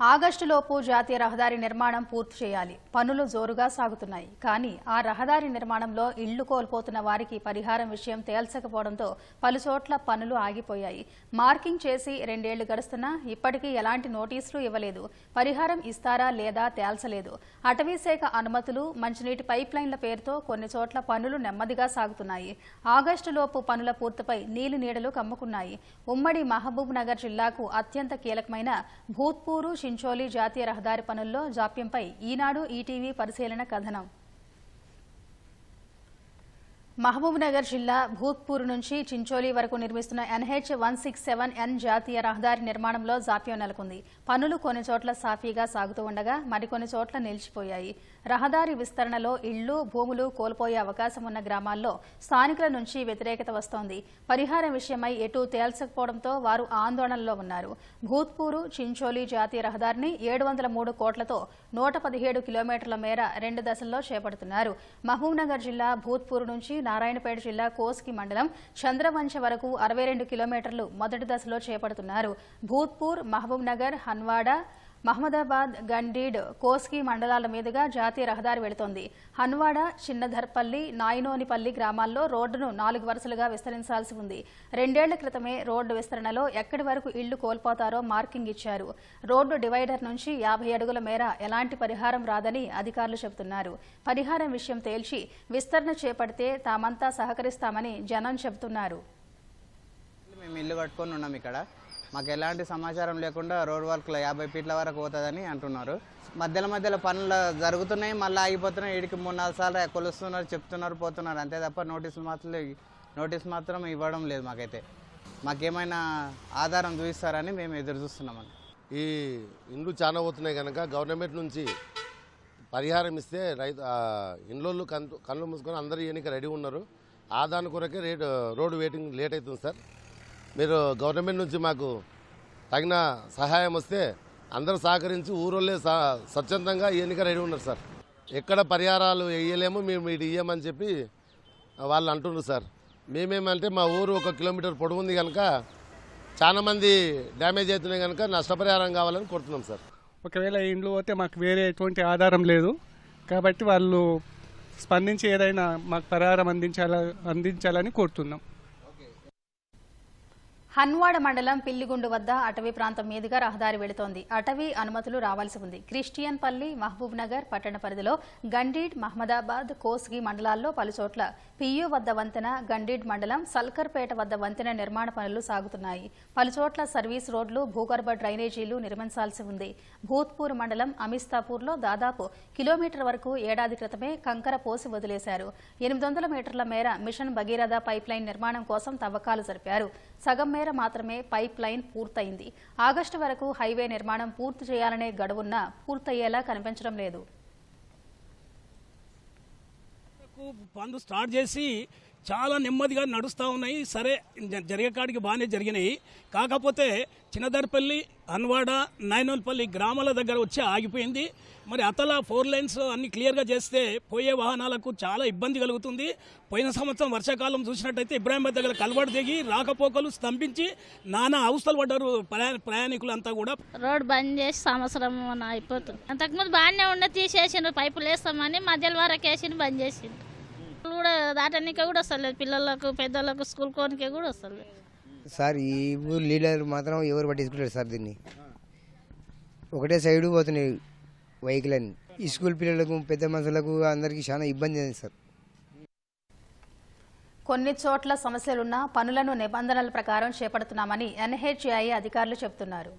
ఆగస్టులోపు జాతీయ రహదారి నిర్మాణం పూర్తి చేయాలి. పనులు జోరుగా సాగుతున్నాయి. కానీ ఆ రహదారి నిర్మాణంలో ఇళ్ళు కోల్పోతున్న వారికి పరిహారం విషయం తేల్చకపోవడంతో పలుచోట్ల పనులు ఆగిపోయాయి. మార్కింగ్ చేసి రెండేళ్ళు గడుస్తున్నా ఇప్పటికీ ఎలాంటి నోటీసులు ఇవ్వలేదు. పరిహారం ఇస్తారా లేదా తేల్చలేదు. అటవీశాఖ అనుమతులు మంచినీటి పైప్లైన్ల పేరుతో కొన్ని చోట్ల పనులు నెమ్మదిగా సాగుతున్నాయి. ఆగస్టులోపు పనుల పూర్తిపై నీలి నీడలు కమ్ముకున్నాయి. ఉమ్మడి మహబూబ్ నగర్ జిల్లాకు అత్యంత కీలకమైన భూత్పూరు చించోలి జాతీయ రహదారి పనుల్లో జాప్యంపై ఈనాడు ఈటీవీ పరిశీలన కథనం. మహబూబ్నగర్ జిల్లా భూత్పూర్ నుంచి చించోలి వరకు నిర్మిస్తున్న NH one six seven N జాతీయ రహదారి నిర్మాణంలో జాప్యం నెలకొంది. పనులు కొన్ని చోట్ల సాఫీగా సాగుతూ ఉండగా మరికొన్ని చోట్ల నిలిచిపోయాయి. రహదారి విస్తరణలో ఇళ్ళు భూములు కోల్పోయే అవకాశం ఉన్న గ్రామాల్లో స్థానికుల నుంచి వ్యతిరేకత వస్తోంది. పరిహారం విషయమై ఎటూ తేల్చకపోవడంతో వారు ఆందోళనలో ఉన్నారు. భూత్పూరు చించోలి జాతీయ రహదారిని ఏడు వందల మూడు కోట్లతో నూట పదిహేడు కిలోమీటర్ల మేర రెండు దశల్లో చేపడుతున్నారు. మహబూబ్నగర్ జిల్లా భూత్పూర్ నుంచి నారాయణపేట జిల్లా కోస్కి మండలం చంద్రవంచ వరకు అరవై రెండు కిలోమీటర్లు మొదటి దశలో చేపడుతున్నారు. భూత్పూర్ మహబూబ్నగర్ హన్వాడా హన్వాడ మహమ్మదాబాద్ గండీడ్ కోస్కి మండలాల మీదుగా జాతీయ రహదారి వెళుతోంది. హన్వాడ చిన్నధర్పల్లి నాయనోనిపల్లి గ్రామాల్లో రోడ్డును నాలుగు వరుసలుగా విస్తరించాల్సి ఉంది. రెండేళ్ళ క్రితమే రోడ్డు విస్తరణలో ఎక్కడి వరకు ఇళ్ళు కోల్పోతారో మార్కింగ్ ఇచ్చారు. రోడ్డు డివైడర్ నుంచి యాభై అడుగుల మేర ఎలాంటి పరిహారం రాదని అధికారులు చెబుతున్నారు. పరిహారం విషయం తేల్చి విస్తరణ చేపడితే తామంతా సహకరిస్తామని జనం చెబుతున్నారు. మేము ఇల్లు కట్టుకొని ఉన్నాం ఇక్కడ. మాకు ఎలాంటి సమాచారం లేకుండా రోడ్ వర్క్లో యాభై ఫీట్ల వరకు పోతుందని అంటున్నారు. మధ్యలో మధ్యలో పనులు జరుగుతున్నాయి మళ్ళీ ఆగిపోతున్నాయి. వీడికి మూడు నాలుగు సార్లు కొలుస్తున్నారు చెప్తున్నారు పోతున్నారు. అంతే తప్ప నోటీసులు మాత్రం నోటీస్ మాత్రం ఇవ్వడం లేదు మాకైతే. మాకేమైనా ఆధారం చూపిస్తారని మేము ఎదురు చూస్తున్నామని ఈ ఇండ్లు చాలా పోతున్నాయి కనుక గవర్నమెంట్ నుంచి పరిహారం ఇస్తే రైతు ఇండ్లోళ్ళు కన్ను కళ్ళు మూసుకొని అందరూ ఇయనికి రెడీ ఉన్నారు. ఆదాని కొరకే రేటు రోడ్డు వెయిటింగ్ లేట్ అవుతుంది సార్. మీరు గవర్నమెంట్ నుంచి మాకు తగిన సహాయం వస్తే అందరూ సహకరించి ఊరోళ్ళే స- స్వచ్ఛందంగా ఎన్నిక రెడీ ఉన్నారు సార్. ఎక్కడ పరిహారాలు వేయలేము మేము ఇటు ఇయ్యమని చెప్పి వాళ్ళు అంటున్నారు సార్. మేమేమంటే మా ఊరు ఒక కిలోమీటర్ పొడవు ఉంది కనుక చాలామంది డ్యామేజ్ అవుతున్నాయి కనుక నష్టపరిహారం కావాలని కోరుతున్నాం సార్. ఒకవేళ ఇండ్లు పోతే మాకు వేరే ఎటువంటి ఆధారం లేదు. కాబట్టి వాళ్ళు స్పందించి ఏదైనా మాకు పరిహారం అందించాల అందించాలని కోరుతున్నాం. హన్వాడ మండలం పిల్లిగుండు వద్ద అటవీ ప్రాంతం మీదుగా రహదారి వెళుతోంది. అటవీ అనుమతులు రావాల్సి ఉంది. క్రిస్టియన్ పల్లి మహబూబ్ నగర్ పట్టణ పరిధిలో గండీడ్ మహమ్మదాబాద్ కోస్గి మండలాల్లో పలుచోట్ల పియూ వద్ద వంతెన గండీడ్ మండలం సల్కర్పేట వద్ద వంతెన నిర్మాణ పనులు సాగుతున్నాయి. పలుచోట్ల సర్వీస్ రోడ్లు భూగర్భ డ్రైనేజీలు నిర్మించాల్సి ఉంది. భూత్పూర్ మండలం అమిస్తాపూర్లో దాదాపు కిలోమీటర్ వరకు ఏడాది క్రితమే కంకర పోసి వదిలేశారు. ఎనిమిది వందల మీటర్ల మేర మిషన్ భగీరథ పైప్లైన్ నిర్మాణం కోసం తవ్వకాలు జరిపారు. సగం మేర మాత్రమే పైప్ లైన్ పూర్తయింది. ఆగస్టు వరకు హైవే నిర్మాణం పూర్తి చేయాలనే గడువున్నా పూర్తయ్యేలా కనిపించడం లేదు. పనులు స్టార్ట్ చేసి చాలా నెమ్మదిగా నడుస్తూ ఉన్నాయి. సరే జ- జరిగే కాడికి బాగానే జరిగినాయి. కాకపోతే చిన్నదర్పల్లి అన్వాడ నైనోల్పల్లి గ్రామాల దగ్గర వచ్చి ఆగిపోయింది. మరి అతల ఫోర్ లైన్స్ అన్ని క్లియర్గా చేస్తే పోయే వాహనాలకు చాలా ఇబ్బంది కలుగుతుంది. పోయిన సంవత్సరం వర్షాకాలం చూసినట్టయితే ఇబ్రాహింబాద్ దగ్గర కలవాడు దిగి రాకపోకలు స్తంభించి నానా అవస్థలు పడ్డారు ప్రయాణికులు ప్రయాణికులంతా కూడా. రోడ్ బంద్ చేసి సంవత్సరం అయిపోతుంది. అంతకుముందు బాగానే ఉండే తీసేసిండ్రు పైపులు వేస్తామని మధ్యలో వరకు వేసి బంద్ చేసిండ్రు. కూడా దాటనికే కూడా వస్తలేదు. పిల్లలకు పెద్దలకు స్కూల్ కోనికే కూడా వస్తలేదు. సార్ ఈ ఊరు లీడర్ మాత్రం ఎవరు పట్టించుకోలేరు సార్ దీన్ని. ఒకటే సైడు పోతున్నాయి వెహికల్ అని ఈ స్కూల్ పిల్లలకు పెద్ద మనుషులకు అందరికీ చాలా ఇబ్బంది అయింది సార్. కొన్ని చోట్ల సమస్యలున్నా పనులను నిబంధనల ప్రకారం చేపడుతున్నామని ఎన్హెచ్ఐ అధికారులు చెబుతున్నారు.